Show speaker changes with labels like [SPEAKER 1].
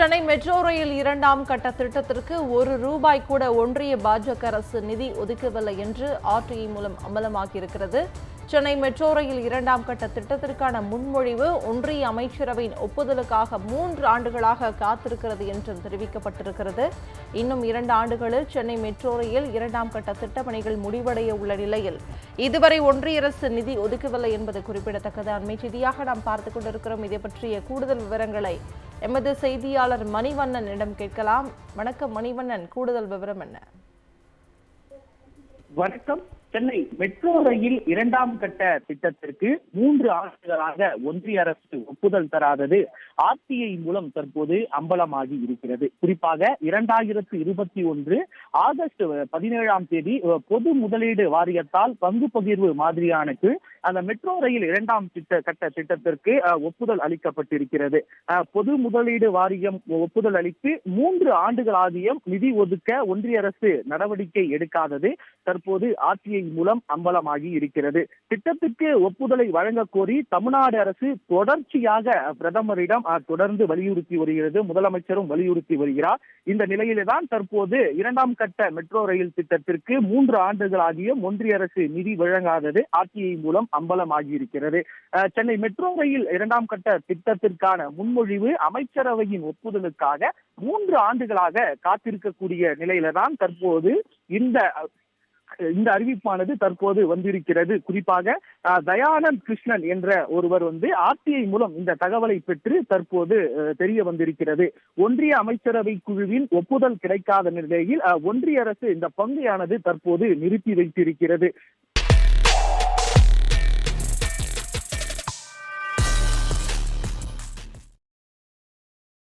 [SPEAKER 1] Chennai metro rail இரண்டாம் கட்ட திட்டத்திற்கு ஒரு ரூபாய் கூட ஒன்றிய பாஜக அரசு நிதி ஒதுக்கவில்லை என்று ஆர்டிஐ மூலம் அமலமாகியிருக்கிறது. சென்னை மெட்ரோ ரயில் இரண்டாம் கட்ட திட்டத்திற்கான முன்மொழிவு ஒன்றிய அமைச்சரவையின் ஒப்புதலுக்காக மூன்று ஆண்டுகளாக காத்திருக்கிறது என்றும் தெரிவிக்கப்பட்டிருக்கிறது. இன்னும் இரண்டு ஆண்டுகளில் சென்னை மெட்ரோ ரயில் இரண்டாம் கட்ட திட்டப்பணிகள் முடிவடைய உள்ள நிலையில் இதுவரை ஒன்றிய அரசு நிதி ஒதுக்கவில்லை என்பது குறிப்பிடத்தக்கது. அண்மை செய்தியாக நாம் பார்த்துக் கொண்டிருக்கிறோம். இதை பற்றிய கூடுதல் விவரங்களை எமது செய்தியாளர் மணிவண்ணனிடம் கேட்கலாம். வணக்கம் மணிவண்ணன். கூடுதல் விவரம் என்ன?
[SPEAKER 2] வணக்கம். சென்னை மெட்ரோ ரயில் இரண்டாம் கட்ட திட்டத்திற்கு மூன்று ஆண்டுகளாக ஒன்றிய அரசு ஒப்புதல் தராதது. ஆர்டிஐ மூலம் தற்போது அம்பலமாகி இருக்கிறது. குறிப்பாக இரண்டாயிரத்து இருபத்தி ஒன்று ஆகஸ்ட் பதினேழாம் தேதி பொது முதலீடு வாரியத்தால் பங்கு பகிர்வு மாதிரியானுக்கு அந்த மெட்ரோ ரயில் இரண்டாம் திட்ட கட்ட திட்டத்திற்கு ஒப்புதல் அளிக்கப்பட்டிருக்கிறது. பொது முதலீடு வாரியம் ஒப்புதல் அளித்து மூன்று ஆண்டுகளாகியும் நிதி ஒதுக்க ஒன்றிய அரசு நடவடிக்கை எடுக்காதது. தற்போது ஆர்டிஐ மூலம் அம்பலமாகி இருக்கிறது. திட்டத்திற்கு ஒப்புதலை வழங்க கோரி தமிழ்நாடு அரசு தொடர்ச்சியாக பிரதமரிடம் தொடர்ந்து வலியுறுத்தி வருகிறது. முதலமைச்சரும் வலியுறுத்தி வருகிறார். இந்த நிலையில்தான் தற்போது இரண்டாம் கட்ட மெட்ரோ ரயில் திட்டத்திற்கு மூன்று ஆண்டுகளாகியும் ஒன்றிய அரசு நிதி வழங்காதது ஆர்டிஐ மூலம் அம்பலமாகி இருக்கிறது சென்னை மெட்ரோ ரயில் இரண்டாம் கட்ட திட்டத்திற்கான முன்மொழிவு அமைச்சரவையின் ஒப்புதலுக்காக மூன்று ஆண்டுகளாக காத்திருக்கக்கூடிய நிலையில தான் தற்போது இந்த இந்த அறிவிப்பானது தற்போது வந்திருக்கிறது. குறிப்பாக தயானந்த் கிருஷ்ணன் என்ற ஒருவர் வந்து ஆர்டிஐ மூலம் இந்த தகவலை பெற்று தற்போது தெரிய வந்திருக்கிறது. ஒன்றிய அமைச்சரவை குழுவின் ஒப்புதல் கிடைக்காத நிலையில் ஒன்றிய அரசு இந்த பங்கையானது தற்போது நிறுத்தி வைத்திருக்கிறது.